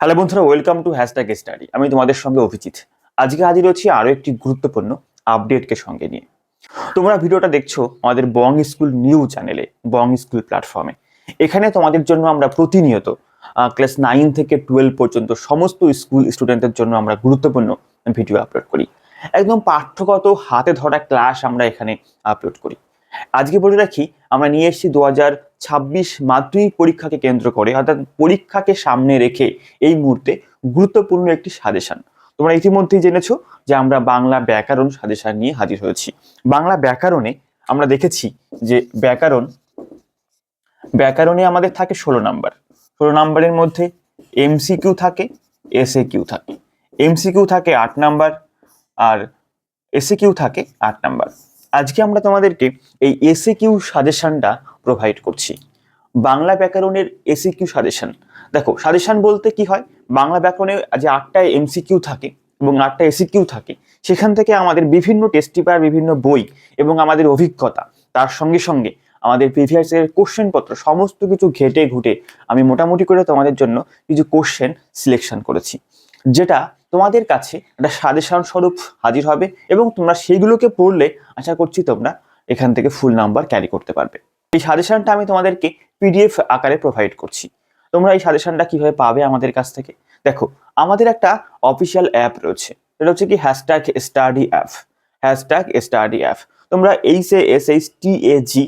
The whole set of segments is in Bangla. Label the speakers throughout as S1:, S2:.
S1: হ্যালো বন্ধুরা ওয়েলকাম টু হ্যাশট্যাগ স্টাডি আমি তোমাদের সঙ্গে অভিজিৎ। আজকে হাজির হচ্ছি আরও একটি গুরুত্বপূর্ণ আপডেটকে সঙ্গে নিয়ে। তোমরা ভিডিওটা দেখছ আমাদের বং স্কুল নিউ চ্যানেলে বং স্কুল প্ল্যাটফর্মে এখানে তোমাদের জন্য আমরা প্রতিনিয়ত ক্লাস নাইন থেকে টুয়েলভ পর্যন্ত সমস্ত স্কুল স্টুডেন্টদের জন্য আমরা গুরুত্বপূর্ণ ভিডিও আপলোড করি। একদম পাঠ্যগত হাতে ধরা ক্লাস আমরা এখানে আপলোড করি। আজকে বলে রাখি, আমরা নিয়ে এসেছি দু হাজার ছাব্বিশ মাধ্যমিক পরীক্ষাকে কেন্দ্র করে, অর্থাৎ পরীক্ষাকে সামনে রেখে এই মুহূর্তে গুরুত্বপূর্ণ একটি সাজেশন। তোমরা ইতিমধ্যেই জেনেছো যে আমরা বাংলা ব্যাকরণ সাজেশন নিয়ে হাজির হয়েছি। বাংলা ব্যাকরণে আমরা দেখেছি যে ব্যাকরণ, ব্যাকরণে আমাদের থাকে ষোলো নাম্বার। ষোলো নাম্বারের মধ্যে এমসিকিউ থাকে এসএ কিউ থাকে। এমসিকিউ থাকে আট নাম্বার আর এসএ কিউ থাকে আট নাম্বার। আজকে আমরা তোমাদেরকে এই এসএ কিউ সাজেশনটা প্রোভাইড করছি। বাংলা ব্যাকরণের এসিকিউ সাজেশন দেখো সাজেশন বলতে কি হয়? বাংলা ব্যাকরণে যে আটটা এমসিকিউ থাকে এবং আটটা এসিকিউ থাকে, সেখান থেকে আমাদের বিভিন্ন টেস্ট পেপার বিভিন্ন বই এবং আমাদের অভিজ্ঞতা, তার সঙ্গে সঙ্গে আমাদের প্রিভিয়াস এর কোশ্চেন পত্র, সমস্ত কিছু ঘেটে ঘুটে আমি মোটামুটি করে তোমাদের জন্য কিছু কোশ্চেন সিলেকশন করেছি, যেটা তোমাদের কাছে একটা সাজেশন স্বরূপ হাজির হবে এবং তোমরা সেইগুলোকে পড়লে আশা করছি তোমরা এখান থেকে ফুল নাম্বার ক্যারি করতে পারবে। এই সাজেশনটা আমি তোমাদেরকে পিডিএফ আকারে প্রোভাইড করছি। তোমরা এই সাজেশনটা কীভাবে পাবে আমাদের কাছ থেকে? দেখো, আমাদের একটা অফিসিয়াল অ্যাপ রয়েছে। এটা হচ্ছে কি hashtag study app hashtag study app তোমরা H A S H T A G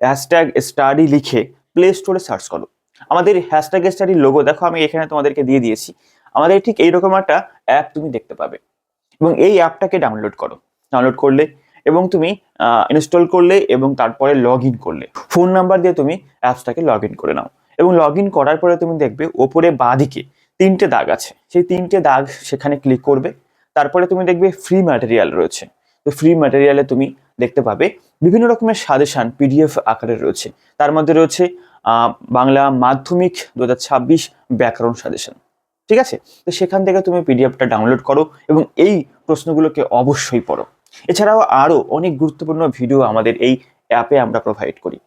S1: hashtag study লিখে প্লে স্টোরে সার্চ করো। আমাদের হ্যাশট্যাগ স্টাডি লোগো দেখো, আমি এখানে তোমাদেরকে দিয়ে দিয়েছি। আমাদের ঠিক এইরকম একটা অ্যাপ তুমি দেখতে পাবে। এবং এই অ্যাপটাকে ডাউনলোড করো। ডাউনলোড করলে এবং তুমি ইনস্টল করলে এবং তারপরে লগ ইন করলে। ফোন নাম্বার দিয়ে তুমি অ্যাপসটাকে লগ ইন করে নাও। এবং লগ ইন করার পরে তুমি দেখবে ওপরে বাঁদিকে তিনটে দাগ আছে। সেই তিনটে দাগ সেখানে ক্লিক করবে। তারপরে তুমি দেখবে ফ্রি ম্যাটেরিয়াল রয়েছে। তো ফ্রি ম্যাটেরিয়ালে তুমি দেখতে পাবে বিভিন্ন রকমের সাজেশন পিডিএফ আকারে রয়েছে। তার মধ্যে রয়েছে বাংলা মাধ্যমিক দু হাজার ছাব্বিশ ব্যাকরণ সাজেশন। ঠিক আছে? তো সেখান থেকে তুমি পিডিএফটা ডাউনলোড করো এবং এই প্রশ্নগুলোকে অবশ্যই পড়ো। এছাড়াও আরও অনেক গুরুত্বপূর্ণ ভিডিও আমাদের এই অ্যাপে আমরা প্রোভাইড করি।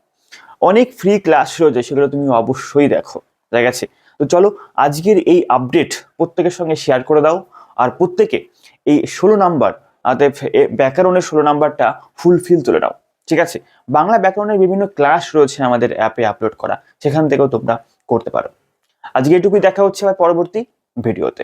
S1: অনেক ফ্রি ক্লাস রয়েছে, সেগুলো তুমি অবশ্যই দেখো। ঠিক আছে? তো চলো আজকের এই আপডেট প্রত্যেকের সঙ্গে শেয়ার করে দাও। আর প্রত্যেকে এই ষোলো নাম্বার এ ব্যাকরণের ষোলো নাম্বারটা ফুলফিল তুলে নাও। ঠিক আছে? বাংলা ব্যাকরণের বিভিন্ন ক্লাস রয়েছে আমাদের অ্যাপে আপলোড করা। সেখান থেকেও তোমরা করতে পারো। আজকে এটুকুই দেখা হচ্ছে আবার পরবর্তী ভিডিওতে